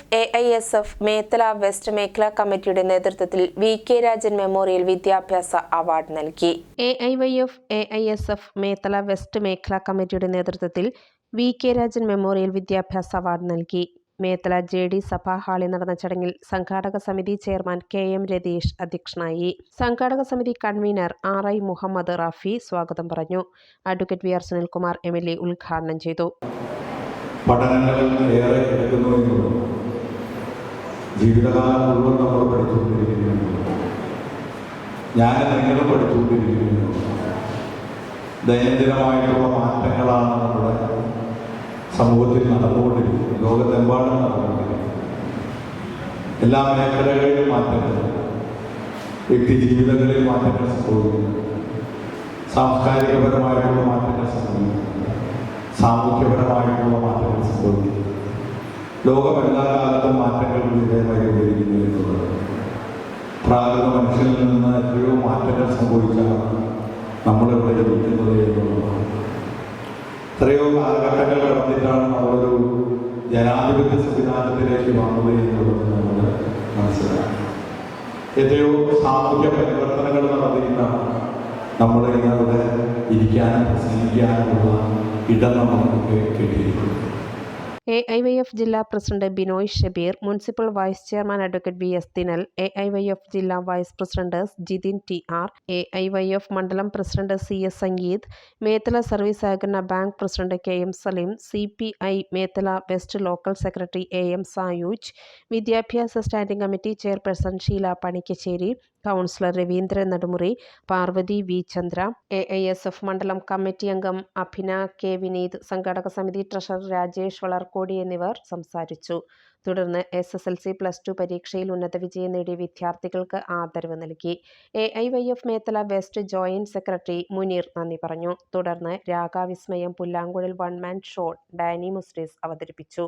F A I S F Methala west മേഖലാ കമ്മിറ്റിയുടെ നേതൃത്വത്തിൽ വി കെ രാജൻ മെമ്മോറിയൽ വിദ്യാഭ്യാസ അവാർഡ് നൽകി. A I Y F A I S F Methala west മേഖലാ കമ്മിറ്റിയുടെ നേതൃത്വത്തിൽ വി കെ രാജൻ മെമ്മോറിയൽ വിദ്യാഭ്യാസ അവാർഡ് നൽകി. മേത്തല ജെ ഡി സഭാ ഹാളിൽ നടന്ന ചടങ്ങിൽ സംഘാടക സമിതി ചെയർമാൻ കെ എം രതീഷ് അധ്യക്ഷനായി. സംഘാടക സമിതി convener R I Muhammad Rafi സ്വാഗതം പറഞ്ഞു. Advocate V R Sunilkumar M L A ഉദ്ഘാടനം ചെയ്തു. പഠനങ്ങളിൽ ഏറെ എടുക്കുന്നുവെങ്കിലും ജീവിതകാലം മുഴുവൻ നമ്മൾ പഠിച്ചുകൊണ്ടിരിക്കുന്നു. ഞാൻ നിങ്ങൾ പഠിച്ചുകൊണ്ടിരിക്കുന്നു. ദൈനംദിനമായിട്ടുള്ള മാറ്റങ്ങളാണ് നമ്മുടെ സമൂഹത്തിൽ നടന്നുകൊണ്ടിരിക്കുന്നത്. ലോകത്തെമ്പാടും നടന്നുകൊണ്ടിരിക്കുന്നത്. എല്ലാ മേഖലകളിലും മാറ്റങ്ങൾ. വ്യക്തി ജീവിതങ്ങളിൽ മാറ്റങ്ങൾ സംഭവിക്കുന്നു. സാംസ്കാരികപരമായിട്ടുള്ള മാറ്റങ്ങൾ സംഭവിക്കുന്നു. സാമൂഹ്യപരമായിട്ടുള്ള മാറ്റങ്ങൾ സംഭവിക്കുന്നു. ലോകമെല്ലാ കാലത്തും മാറ്റങ്ങൾ വിധേയമായി കൊണ്ടിരിക്കുന്നു എന്നുള്ളത്. പ്രാകൃത മനുഷ്യനിൽ നിന്ന് എത്രയോ മാറ്റങ്ങൾ സംഭവിച്ചാണ് നമ്മളിവിടെ ലഭിക്കുന്നത് എന്നുള്ളതാണ് എത്രയോ കാലഘട്ടങ്ങൾ കടന്നിട്ടാണ് നമ്മളൊരു ജനാധിപത്യ സംവിധാനത്തിലേക്ക് വന്നത് എന്നുള്ളത് നമ്മൾ മനസ്സിലാക്കണം. എത്രയോ സാമൂഹ്യ പരിവർത്തനങ്ങൾ നടന്നിട്ടാണ് നമ്മൾ ഇന്നവിടെ ഇരിക്കാനും പ്രസംഗിക്കാനുമുള്ള ഇടം നമുക്ക് കിട്ടിയിരിക്കുന്നത് എ ഐ വൈ എഫ് ജില്ലാ president Binoy Shabeer municipal vice chairman advocate V S Dinal A I Y F ജില്ലാ vice president Jithin T R A I Y F മണ്ഡലം president C S Sangeeth Methala service സഹകരണ bank president K M Saleem C P I Methala west local secretary A M Sayooj വിദ്യാഭ്യാസ standing committee chairperson Sheela Panikkassery councillor Raveendran Nadumuri Parvathy V Chandra A I S F മണ്ഡലം committee അംഗം Abhina K Vineeth സംഘാടക സമിതി treasurer Rajesh വളർക്കോടി എന്നിവർ സംസാരിച്ചു. തുടർന്ന് S S L C plus two പരീക്ഷയിൽ ഉന്നത വിജയം നേടിയ വിദ്യാർത്ഥികൾക്ക് ആദരവ് നൽകി. A I Y F Methala west joint secretary Muneer നന്ദി പറഞ്ഞു. തുടർന്ന് രാഗാവിസ്മയം പുല്ലാങ്കുഴൽ വൺ മാൻ ഷോ ഡാനി മുസ്ലിസ് അവതരിപ്പിച്ചു.